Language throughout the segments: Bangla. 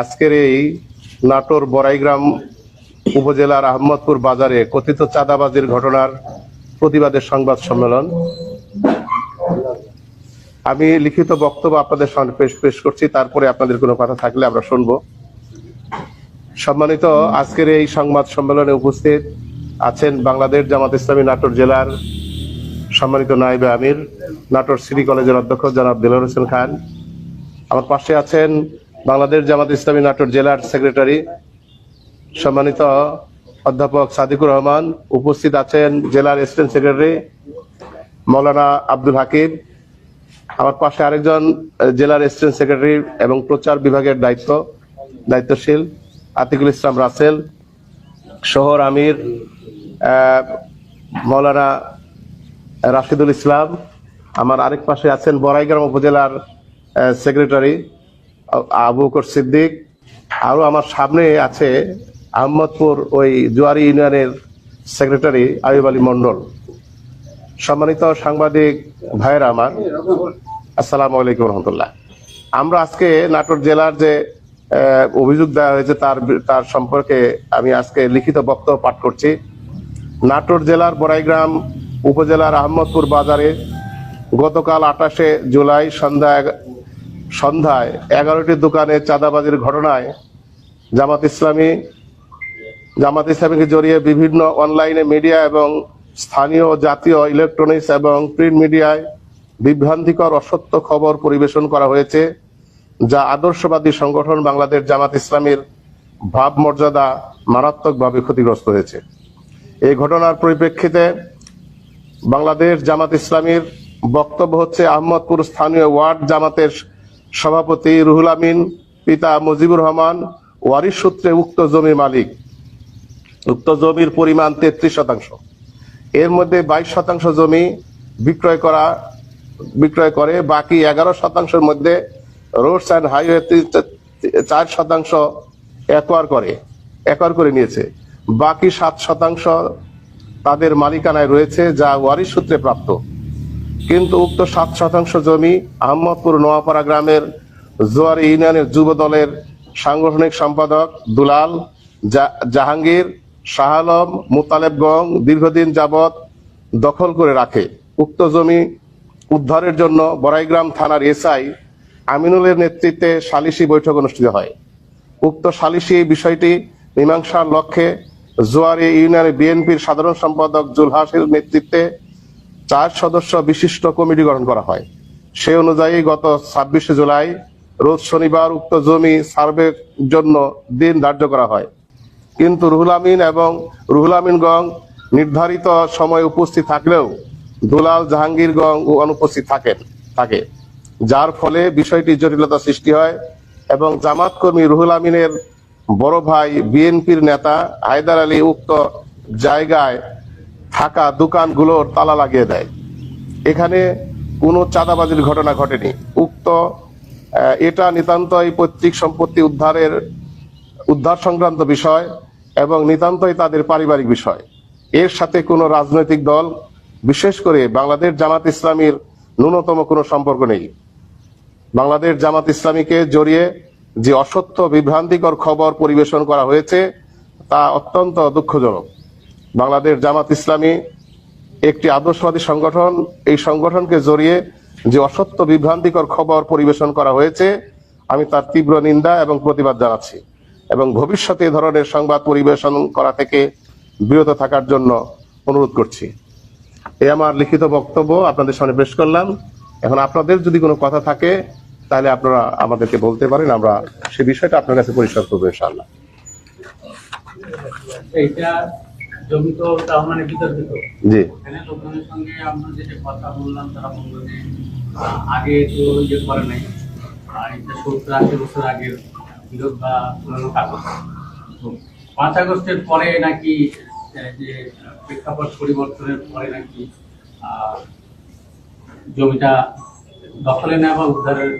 আজকের এই নাটোর বড়াইগ্রাম উপজেলার আহমদপুর বাজারে কথিত চাঁদাবাজির ঘটনার প্রতিবাদের সংবাদ সম্মেলন। আমি লিখিত বক্তব্য আপনাদের সামনে পেশ পেশ করছি, তারপরে আপনাদের কোনো কথা থাকলে আমরা শুনব। সম্মানিত আজকের এই সংবাদ সম্মেলনে উপস্থিত আছেন বাংলাদেশ জামাত ইসলামী নাটোর জেলার সম্মানিত নাইবে আমির, নাটোর সিটি কলেজের অধ্যক্ষ জনাব দিলর হোসেন খান। আমার পাশে আছেন বাংলাদেশ জামাত ইসলামী নাটোর জেলার সেক্রেটারি সম্মানিত অধ্যাপক সাদিকুর রহমান, উপস্থিত আছেন জেলার অ্যাসিস্ট্যান্ট সেক্রেটারি মৌলানা আব্দুল হাকিম। আমার পাশে আরেকজন জেলার অ্যাসিস্ট্যান্ট সেক্রেটারি এবং প্রচার বিভাগের দায়িত্ব, দায়িত্বশীল আতিকুল ইসলাম রাসেল শহর আমির মৌলানা রাশিদুল ইসলাম। আমার আরেক পাশে আছেন বড়াইগ্রাম উপজেলার সেক্রেটারি আবু বকর সিদ্দিক আরও আমার সামনে আছে আহমদপুর ওই জুয়ারি ইউনিয়নের সেক্রেটারি আয়ুব আলী মন্ডল সম্মানিত সাংবাদিক ভাইয়েরা আমার, আসসালামু আলাইকুম রহমতুল্লাহ। আমরা আজকে নাটোর জেলার যে অভিযোগ দেওয়া হয়েছে তার তার সম্পর্কে আমি আজকে লিখিত বক্তব্য পাঠ করছি। নাটোর জেলার বড়াইগ্রাম উপজেলার আহমদপুর বাজারে গতকাল আঠাশে জুলাই সন্ধ্যা সন্ধ্যায় এগারোটি দোকানে চাঁদাবাজির ঘটনায় জামাত ইসলামী, জামাত ইসলামীকে জড়িয়ে বিভিন্ন অনলাইনে মিডিয়া এবং স্থানীয় জাতীয় ইলেকট্রনিক্স এবং প্রিন্ট মিডিয়ায় বিভ্রান্তিকর, অসত্য খবর পরিবেশন করা হয়েছে, যা আদর্শবাদী সংগঠন বাংলাদেশ জামাত ইসলামীর ভাবমর্যাদা মারাত্মকভাবে ক্ষতিগ্রস্ত হয়েছে। এই ঘটনার পরিপ্রেক্ষিতে বাংলাদেশ জামাত ইসলামীর বক্তব্য হচ্ছে, আহমদপুর স্থানীয় ওয়ার্ড জামাতের সভাপতি রুহুল আমিন, পিতা মুজিবুর রহমান, ওয়ারিশ সূত্রে উক্ত জমির মালিক। উক্ত জমির পরিমাণ তেত্রিশ শতাংশ। এর মধ্যে বাইশ শতাংশ জমি বিক্রয় করা, বিক্রয় করে, বাকি এগারো শতাংশের মধ্যে রোডস অ্যান্ড হাইওয়ে চার শতাংশ একোয়ার করে, একর করে নিয়েছে। বাকি সাত শতাংশ তাদের মালিকানায় রয়েছে, যা ওয়ারিশ সূত্রে প্রাপ্ত। কিন্তু উক্ত সাত শতাংশ জমি আহমদপুর নোয়াপাড়া গ্রামের জোয়ারি ইউনিয়নের যুব দলের সাংগঠনিক সম্পাদক দুলাল জাহাঙ্গীর, শাহ আলম, মুতালেব দীর্ঘদিন যাবৎ দখল করে রাখে। উক্ত জমি উদ্ধারের জন্য বড়াইগ্রাম থানার এসআই আমিনুলের নেতৃত্বে সালিসি বৈঠক অনুষ্ঠিত হয়। উক্ত সালিসি বিষয়টি মীমাংসার লক্ষ্যে জোয়ারি ইউনিয়নের বিএনপির সাধারণ সম্পাদক জুলহাসের নেতৃত্বে চার সদস্য বিশিষ্ট কমিটি গঠন করা হয়। সে অনুযায়ী গত ছাব্বিশে জুলাই রোজ শনিবার উক্ত জমি সার্ভের জন্য দিন ধার্য করা হয়। কিন্তু রুহুল আমিন এবং রুহুল আমিন গং নির্ধারিত সময় উপস্থিত থাকলেও দুলাল জাহাঙ্গীর গং অনুপস্থিত থাকেন, থাকে, যার ফলে বিষয়টি জটিলতা সৃষ্টি হয় এবং জামাত কর্মী রুহুল আমিনের বড় ভাই বিএনপির নেতা হায়দার আলী উক্ত জায়গায় থাকা দোকানগুলোর তালা লাগিয়ে দেয়। এখানে কোনো চাঁদাবাজির ঘটনা ঘটেনি। উক্ত এটা নিতান্তই পৈতৃক সম্পত্তি উদ্ধারের, উদ্ধার সংক্রান্ত বিষয় এবং নিতান্তই তাদের পারিবারিক বিষয়। এর সাথে কোনো রাজনৈতিক দল, বিশেষ করে বাংলাদেশ জামাত ইসলামীর ন্যূনতম কোনো সম্পর্ক নেই। বাংলাদেশ জামাত ইসলামীকে জড়িয়ে যে অসত্য, বিভ্রান্তিকর খবর পরিবেশন করা হয়েছে, তা অত্যন্ত দুঃখজনক। বাংলাদেশ জামাত ইসলামী একটি আদর্শবাদী সংগঠন। এই সংগঠনকে জড়িয়ে যে অসত্য, বিভ্রান্তিকর খবর পরিবেশন করা হয়েছে, আমি তার তীব্র নিন্দা এবং প্রতিবাদ জানাচ্ছি এবং ভবিষ্যতে এ ধরনের সংবাদ পরিবেশন করা থেকে বিরত থাকার জন্য অনুরোধ করছি। এই আমার লিখিত বক্তব্য আপনাদের সামনে পেশ করলাম। এখন আপনাদের যদি কোনো কথা থাকে, তাহলে আপনারা আমাদেরকে বলতে পারেন, আমরা সে বিষয়টা আপনার কাছে পরিষ্কার করব ইনশাআল্লাহ। এইটা জমি তো তার মানে বিতর্কিত জি। এখানে লোকজনের সঙ্গে আমরা যেটা কথা বললাম তারা বলল যে আগে তো ইয়ে করে নাই। আর এটা সত্তর আশি বছর আগের বিরোধ বা পুরনো কাগজ। তো পাঁচ আগস্টের পরে নাকি যে প্রেক্ষাপট পরিবর্তনের পরে নাকি আহ, জমিটা দখলে নেওয়া বা উদ্ধারের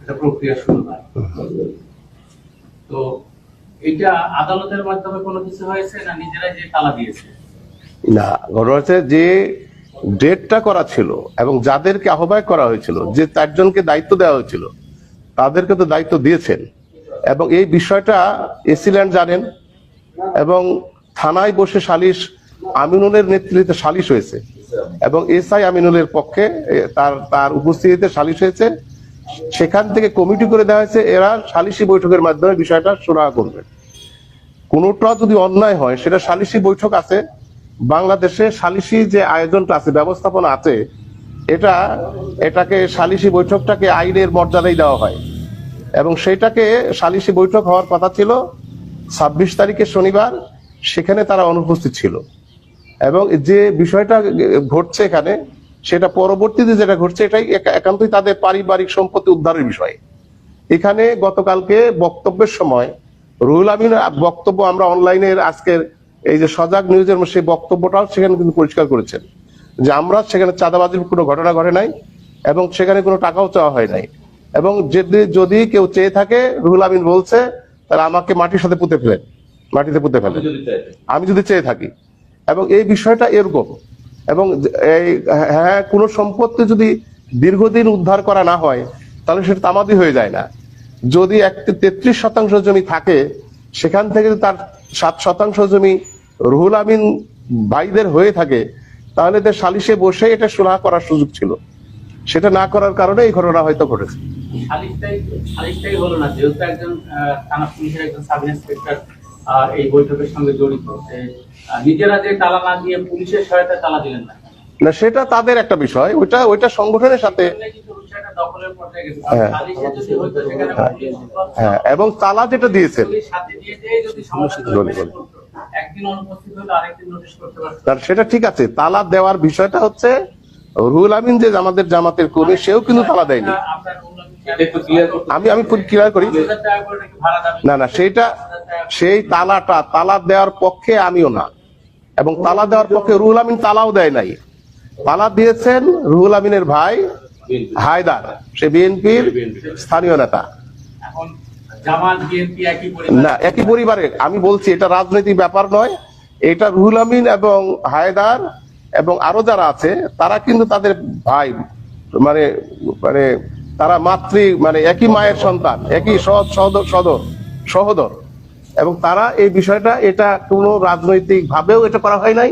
একটা প্রক্রিয়া শুরু হয়। তো এটা আদালতের মাধ্যমে কোনো কিছু হয়েছে না নিজেরাই যে তালা দিয়েছে? না ঘটনা হচ্ছে যে ডেটটা করা ছিল এবং যাদেরকে আহ্বায়ক করা হয়েছিল, যে চারজনকে দায়িত্ব দেওয়া হয়েছিল, তাদেরকে তো দায়িত্ব দিয়েছেন। এবং এই বিষয়টা এসিল্যান্ড জানেন এবং থানায় বসে সালিশ, আমিনুলের নেতৃত্বে সালিশ হয়েছে। এবং এসআই আমিনুলের পক্ষে তার তার উপস্থিতিতে সালিশ হয়েছে। সেখান থেকে কমিটি করে দেওয়া হয়েছে, এরা সালিশি বৈঠকের মাধ্যমে বিষয়টা সুরাহা করবে। কোনোটা যদি অন্যায় হয়, সেটা সালিশি বৈঠক আছে, বাংলাদেশে সালিশি যে আয়োজনটা আছে, ব্যবস্থাপনা আছে, এটা, এটাকে সালিশি বৈঠকটাকে আইনের মর্যাদাই দেওয়া হয়। এবং সেটাকে সালিশি বৈঠক হওয়ার কথা ছিল ছাব্বিশ তারিখে শনিবার, সেখানে তারা অনুপস্থিত ছিল। এবং যে বিষয়টা ঘটছে এখানে সেটা পরবর্তীতে যেটা ঘটছে এটাই একা- একান্তই তাদের পারিবারিক সম্পত্তি উদ্ধারের বিষয়। এখানে গতকালকে বক্তব্যের সময় রুহুল আমিন বক্তব্য আমরা অনলাইনের আজকের এই যে সজাগ নিউজের সেই বক্তব্যটাও সেখানে কিন্তু পরিষ্কার করেছেন যে আমরা সেখানে চাঁদাবাজির কোনো ঘটনা ঘটে নাই এবং সেখানে কোনো টাকাও চাওয়া হয় নাই। এবং যদি যদি কেউ চেয়ে থাকে রুহুল আমিন বলছে তাহলে আমাকে মাটির সাথে পুঁতে ফেলেন। মাটিতে পুঁতে ফেলেন। আমি যদি চেয়ে থাকি। এবং এই বিষয়টা এরকম। এবং এই হ্যাঁ কোনো সম্পত্তি যদি দীর্ঘদিন উদ্ধার করা না হয়, তাহলে সেটা তামাদি হয়ে যায় না। যদি এক তেত্রিশ শতাংশ জমি থাকে, সেখান থেকে তার সাত শতাংশ জমি রুহুল আমিন ভাইদের হয়ে থাকে, তাহলে তার সালিশে বসে এটা সুরাহা করার সুযোগ ছিল। সেটা না করার কারণে এই ঘটনা হয়তো ঘটেছে। সালিশটাই সালিশটাই হলো না। যেহেতু একজন থানা পুলিশের একজন সাব ইন্সপেক্টর এই বৈঠকের সঙ্গে জড়িত। নিজেরা যে তালা না দিয়ে পুলিশের তালা দিলেন না। না সেটা তাদের একটা বিষয়। ওইটা ওইটা সংগঠনের সাথে হ্যাঁ। বা- হ্যাঁ। এবং তালা যেটা দিয়েছেন সেটা ঠিক আছে। তালা দেওয়ার বিষয়টা হচ্ছে রুহুল আমিন যে আমাদের জামাতের কর্মী সেও কিন্তু তালা দেয়নি। আমি আমি ক্লিয়ার করি। না না, সেইটা, সেই তালাটা, তালা দেওয়ার পক্ষে আমিও না। এবং তালা দেওয়ার পক্ষে রুহুল আমিন তালাও দেয় নাই। তালা দিয়েছেন রুহুল আমিনের ভাই হায়দার। সে বিএনপির স্থানীয় নেতা। না, একই পরিবারের। আমি বলছি, এটা রাজনৈতিক ব্যাপার নয়। এটা রুহুল আমিন এবং হায়দার এবং আরও যারা আছে, তারা কিন্তু তাদের ভাই মানে মানে তারা মাতৃ মানে একই মায়ের সন্তান একই সহদ সহদর সদর সহদর। এবং তারা এই বিষয়টা এটা কোনো রাজনৈতিক ভাবেও এটা করা হয় নাই।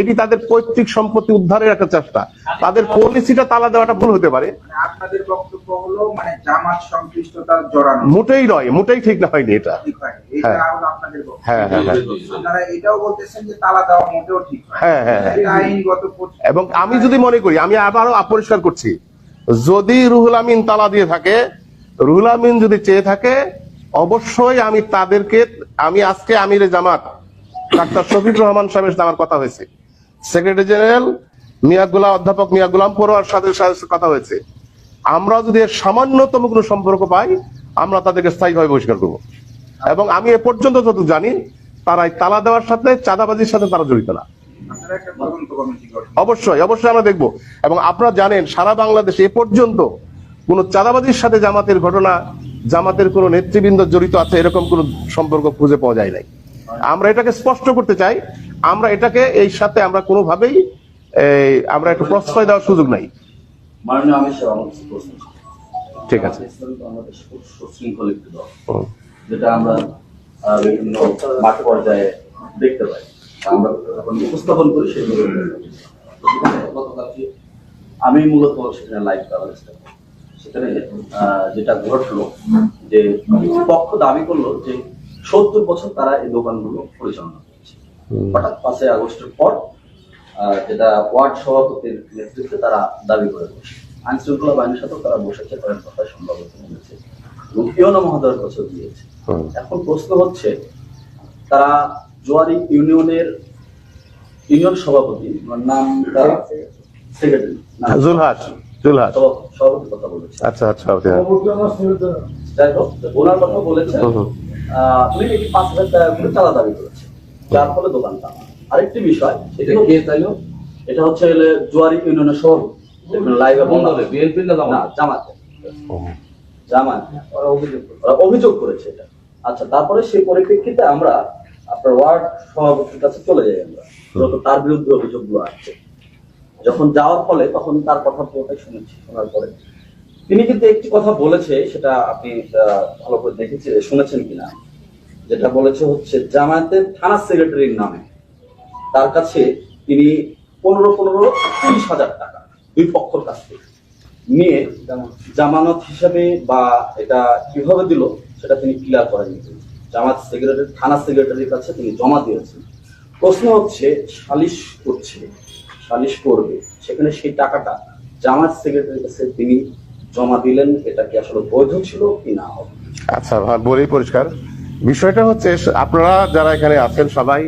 এটি তাদের পৈতৃক সম্পত্তি উদ্ধারের একটা চেষ্টা। তাদের পলিসিটা তালা দেওয়াটা ভুল হতে পারে। মানে আপনাদের বক্তব্য হলো মানে জামাত সংশ্লিষ্টতা জড়ানো। মোটেই নয় মোটেই ঠিক না হয়নি এটা। হয়। হ্যাঁ। হ্যাঁ হ্যাঁ। হ্যাঁ এটাও বলতেছেন যে তালা দেওয়া মোটেও ঠিক হ্যাঁ, এবং আমি যদি মনে করি আমি আবারও অপরিষ্কার করছি যদি রুহুল আমিন তালা দিয়ে থাকে, রুহুল আমিন যদি চেয়ে থাকে, অবশ্যই আমি তাদেরকে, আমি আজকে আমির জামাত, ডাক্তার শফিক রহমান সাহেবের আমার কথা হয়েছে। সেক্রেটারি জেনারেল মিয়া গুলাম, অধ্যাপক মিয়া গুলাম পড়ুয়ার সাথে সাথে কথা হয়েছে। আমরা যদি এর সামান্যতম কোনো সম্পর্ক পাই, আমরা তাদেরকে স্থায়ীভাবে বহিষ্কার করব। এবং আমি এ পর্যন্ত যত জানি তারা এই তালা দেওয়ার সাথে, চাঁদাবাজির সাথে তারা জড়িত না। অবশ্যই অবশ্যই আমরা দেখব। এবং আপনারা জানেন সারা বাংলাদেশে এ পর্যন্ত কোন চাঁদাবাজির সাথে জামাতের ঘটনা জামাতের কোন নেতৃবৃন্দ জড়িত আছে এরকম কোন সম্পর্ক খুঁজে পাওয়া যায় নাই। আমরা এটাকে স্পষ্ট করতে চাই আমরা এটাকে এই সাথে আমরা কোনোভাবেই আমরা একটু প্রশ্রয় দেওয়ার সুযোগ নাই। ঠিক আছে। যেটা আমরা বিভিন্ন মাঠ পর্যায়ে দেখতে পাই। আমরা উপস্থাপন করি গতকালকে আমি মূলত সেখানে লাইভ কভারেজ সেখানে যেটা ঘটলো যে পক্ষ দাবি করল যে সত্তর বছর তারা এই দোকানগুলো পরিচালনা করছে। হঠাৎ পাঁচই আগস্টের পর যেটা ওয়ার্ড সভাপতির নেতৃত্বে তারা দাবি করে বসে। আইন শৃঙ্খলা বাহিনীর সাথেও তারা বসেছে করেন কথা সম্ভবত বলেছে। এবং ইউনো মহোদয়ের কাছেও দিয়েছে। এখন প্রশ্ন হচ্ছে তারা জোয়ারি ইউনিয়নের ইউনিয়ন সভাপতি নামটা সেক্রেটারি সভাপতি কথা বলেছে আচ্ছা আচ্ছা যাই হোক ওনার কথা বলেছে হুম, হুম। আহ, উনি নাকি পাঁচ হাজার টাকা করে চাঁদা দাবি করেছে যার ফলে দোকান টানা আরেকটি বিষয় এটা কে তাইলো এটা হচ্ছে জোয়ারি ইউনিয়নের সভাপতি। লাইভে বন্ধ হবে বিএনপি না জামাতে? হুম। ওরা অভিযোগ ওরা অভিযোগ করেছে এটা। আচ্ছা তারপরে সেই পরিপ্রেক্ষিতে আমরা আপনার ওয়ার্ড সভাপতির কাছে চলে যাই আমরা। যত তার বিরুদ্ধে অভিযোগগুলো আসছে যখন যাওয়ার ফলে তখন তার কথা পুরোটাই শুনেছি শোনার পরে। তিনি কিন্তু একটি কথা বলেছে সেটা আপনি আহ, ভালো করে দেখেছেন শুনেছেন কিনা। যেটা বলেছে হচ্ছে জামায়াতের থানা সেক্রেটারির নামে তার কাছে তিনি পনেরো পনেরো তিরিশ হাজার টাকা দুই পক্ষর কাছ থেকে নিয়ে জামানত। হিসাবে বা এটা কীভাবে দিল সেটা তিনি ক্লিয়ার করেননি। জামাত সেক্রেটারি থানা সেক্রেটারির কাছে তিনি জমা দিয়েছেন। প্রশ্ন হচ্ছে সালিশ করছে সালিশ করবে সেখানে সেই টাকাটা জামাত সেক্রেটারির কাছে তিনি জমা দিলেন এটা কি আসলে বৈধ ছিল কি না? হবে আচ্ছা হ্যাঁ, বলি পরিষ্কার। বিষয়টা হচ্ছে আপনারা যারা এখানে আছেন সবাই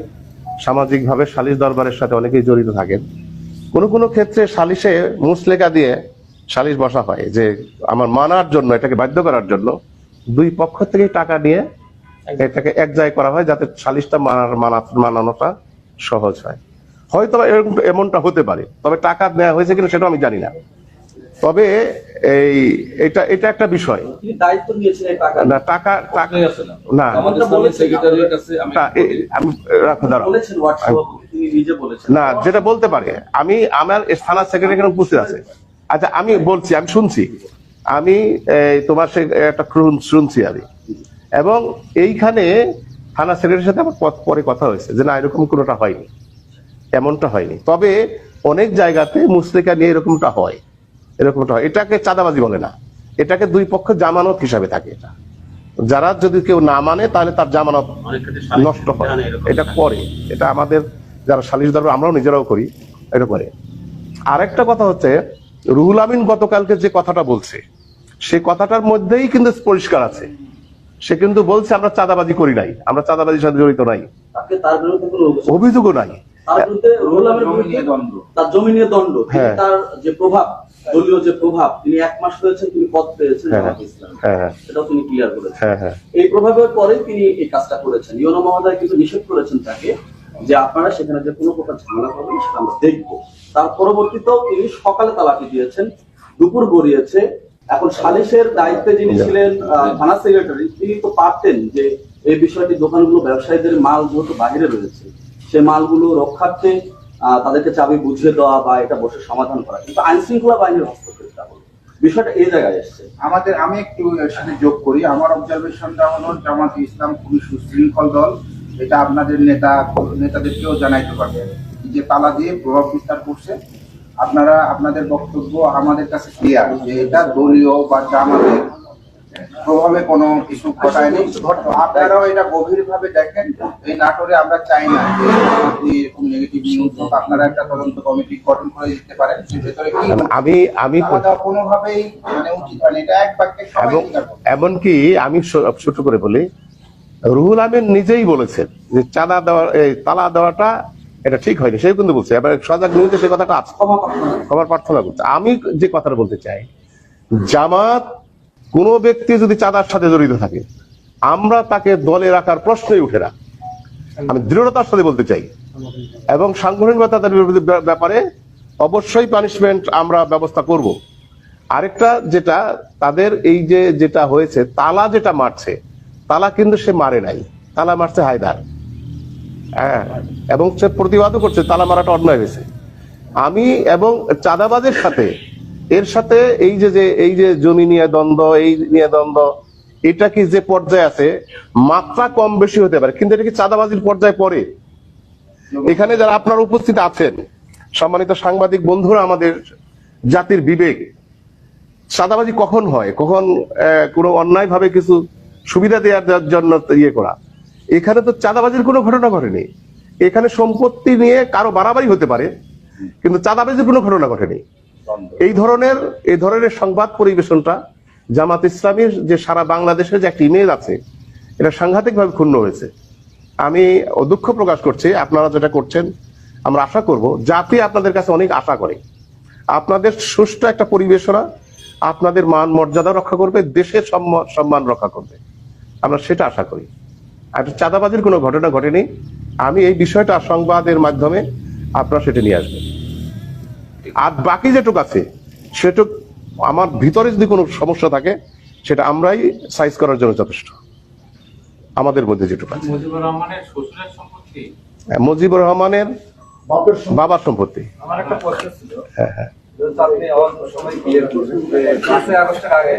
সামাজিকভাবে সালিশ দরবারের সাথে অনেকেই জড়িত থাকেন। কোন কোন ক্ষেত্রে সালিশে মুসলেকা দিয়ে সালিশ বসা হয় যে আমার মানার জন্য এটাকে বাধ্য করার জন্য দুই পক্ষ থেকে টাকা নিয়ে এটাকে এক জায়গায় করা হয় যাতে সালিশটা মানার মানা মানানোটা সহজ হয়। হয়তো এরকম এমনটা হতে পারে তবে টাকা নেওয়া হয়েছে কিনা সেটা আমি জানি না। তবে এই এটা এটা একটা বিষয়। তিনি দায়িত্ব নিয়েছেন এই টাকা না টাকা টাকা না। আমি রাখো দাঁড়াও। বলেছেন হোয়াটসঅ্যাপ তিনি নিজে বলেছেন। না যেটা বলতে পারে আমি আমার থানা সেক্রেটারি এখানে উপস্থিত আছে। আচ্ছা আমি বলছি আমি শুনছি। আমি এই, তোমার সে একটা শুনছি আমি। এবং এইখানে থানা সেক্রেটারির সাথে আমার পরে কথা হয়েছে যে না এরকম কোনোটা হয়নি। এমনটা হয়নি। তবে অনেক জায়গাতে মুসলিকা নিয়ে এরকমটা হয়। এরকমটা হয়। এটাকে চাঁদাবাজি বলে না। এটাকে দুই পক্ষ জামানত হিসাবে থাকে এটা। যারা যদি কেউ না মানে তাহলে তার জামানত নষ্ট হয়। এটা করে। এটা আমাদের যারা সালিশ দরবার আমরাও নিজেরাও করি। এটা করে। আরেকটা কথা হচ্ছে রুহুল আমিন গতকালকে যে কথাটা বলছে সে কথাটার মধ্যেই কিন্তু পরিষ্কার আছে। সে কিন্তু বলছে আমরা চাঁদাবাজি করি নাই। আমরা চাঁদাবাজির সাথে জড়িত নাই। তাকে তার বিরুদ্ধে কোনো অভিযোগ অভিযোগও নাই। তার বিরুদ্ধে রোল আমের জমি নিয়ে দ্বন্দ্ব। তার জমি নিয়ে দণ্ড। তার যে প্রভাব দলীয় যে প্রভাব তিনি এক মাস হয়েছেন তিনি পদ পেয়েছেন হ্যাঁ। জামাত ইসলাম। হ্যাঁ হ্যাঁ। সেটাও তিনি ক্লিয়ার করেছেন। হ্যাঁ হ্যাঁ। এই প্রভাবের পরে তিনি এই কাজটা করেছেন। ইউনো মহোদয় কিন্তু নিষেধ করেছেন তাকে যে আপনারা সেখানে যে কোনো প্রকার ঝামেলা করবেন সেটা আমরা দেখব। তার পরবর্তীতেও তিনি সকালে তালাকি দিয়েছেন দুপুর গড়িয়েছে এখন সালিশের দায়িত্বে যিনি ছিলেন থানা সেক্রেটারি তিনি তো পারতেন যে এই বিষয়টি দোকানগুলো ব্যবসায়ীদের মাল যেহেতু বাইরে রয়েছে। সে মালগুলো রক্ষার্থে তাদেরকে চাবি বুঝিয়ে দেওয়া বা এটা বসে সমাধান করা। কিন্তু আইন শৃঙ্খলা বাহিনীর হস্তক্ষেপটা হলো বিষয়টা এই জায়গায় এসছে। আমাদের আমি একটু সাথে যোগ করি। আমার অবজারভেশনটা হলো জামাত ইসলাম খুবই সুশৃঙ্খল দল। এটা আপনাদের নেতা নেতাদেরকেও জানাইতে পারবে। যে তালা দিয়ে প্রভাব বিস্তার করছে। আপনারা আপনাদের বক্তব্য আমাদের কাছে ক্লিয়ার যে এটা দলীয় বা জামাতের প্রভাবে কোনো কিছু ঘটায়নি। আপনারাও এটা গভীর ভাবে দেখেন। এই নাটোরে আমরা চাই না যে এরকম নেগেটিভ নিউজ হোক আপনারা একটা তদন্ত কমিটি গঠন করে দিতে পারেন। ভেতরে কি আমি আমি কোনোভাবেই মানে উচিত হয়নি। এটা এক বাক্যে। এমনকি আমি ছোট করে বলি রুহুল আমিন নিজেই বলেছেন যে চাঁদা দেওয়া তালা দেওয়াটা এটা ঠিক হয়নি সে কিন্তু বলছে। এবার সজাগ নিউজে সে কথাটা আছে। ক্ষমা প্রার্থনা করছে। আমি যে কথাটা বলতে চাই, জামাত কোনো ব্যক্তি যদি চাঁদার সাথে জড়িত থাকে, আমরা তাকে দলে রাখার প্রশ্নই উঠে না। আমি দৃঢ়তার সাথে বলতে চাই। এবং সাংগঠনিকতার বিরুদ্ধে ব্যাপারে অবশ্যই পানিশমেন্ট আমরা ব্যবস্থা করব। আরেকটা যেটা, তাদের এই যে যেটা হয়েছে, তালা যেটা মারছে, তালা কিন্তু সে মারে নাই। তালা মারছে হায়দার। হ্যাঁ এবং সে প্রতিবাদও করছে, তালা মারাটা অন্যায় হয়েছে। আমি এবং চাঁদাবাজের সাথে, এর সাথে এই যে যে, এই যে জমি নিয়ে দ্বন্দ্ব, এই নিয়ে দ্বন্দ্ব, এটা কি যে পর্যায়ে আছে? মাত্রা কম বেশি হতে পারে, কিন্তু এটা কি চাঁদাবাজির পর্যায়ে পড়ে? এখানে যারা আপনার উপস্থিত আছেন, সম্মানিত সাংবাদিক বন্ধুরা আমাদের জাতির বিবেক, চাঁদাবাজি কখন হয়? কখন কোনো অন্যায় ভাবে কিছু সুবিধা দেওয়ার জন্য ইয়ে করা? এখানে তো চাঁদাবাজির কোনো ঘটনা ঘটেনি। এখানে সম্পত্তি নিয়ে কারও বাড়াবাড়ি হতে পারে, কিন্তু চাঁদাবাজির কোনো ঘটনা ঘটেনি। এই ধরনের এই ধরনের সংবাদ পরিবেশনটা জামাত ইসলামীর যে সারা বাংলাদেশের যে একটা ইমেজ আছে, এটা সাংঘাতিকভাবে ক্ষুণ্ণ হয়েছে। আমি দুঃখ প্রকাশ করছি, আপনারা যেটা করছেন, আমরা আশা করব জাতি আপনাদের কাছে অনেক আশা করে। আপনাদের সুষ্ঠু একটা পরিবেশনা, আপনাদের মান মর্যাদা রক্ষা করবে, দেশের সম্মান সম্মান রক্ষা করবে। আমরা সেটা আশা করি। আর চাঁদাবাজির কোনো ঘটনা ঘটেনি। আমি এই বিষয়টা সংবাদের মাধ্যমে আপনারা সেটা নিয়ে আসবেন। আর বাকি যেটুক আছে সেটুক আমার ভিতরে যদি কোনো সমস্যা থাকে সেটা আমরাই সাইজ করার জন্য যথেষ্ট। আমাদের মধ্যে যেটুকু আছে। মুজিবুর রহমানের রহমানের বাবার সম্পত্তি। আমার একটা প্রশ্ন ছিল। হ্যাঁ হ্যাঁ। আগস্টের আগে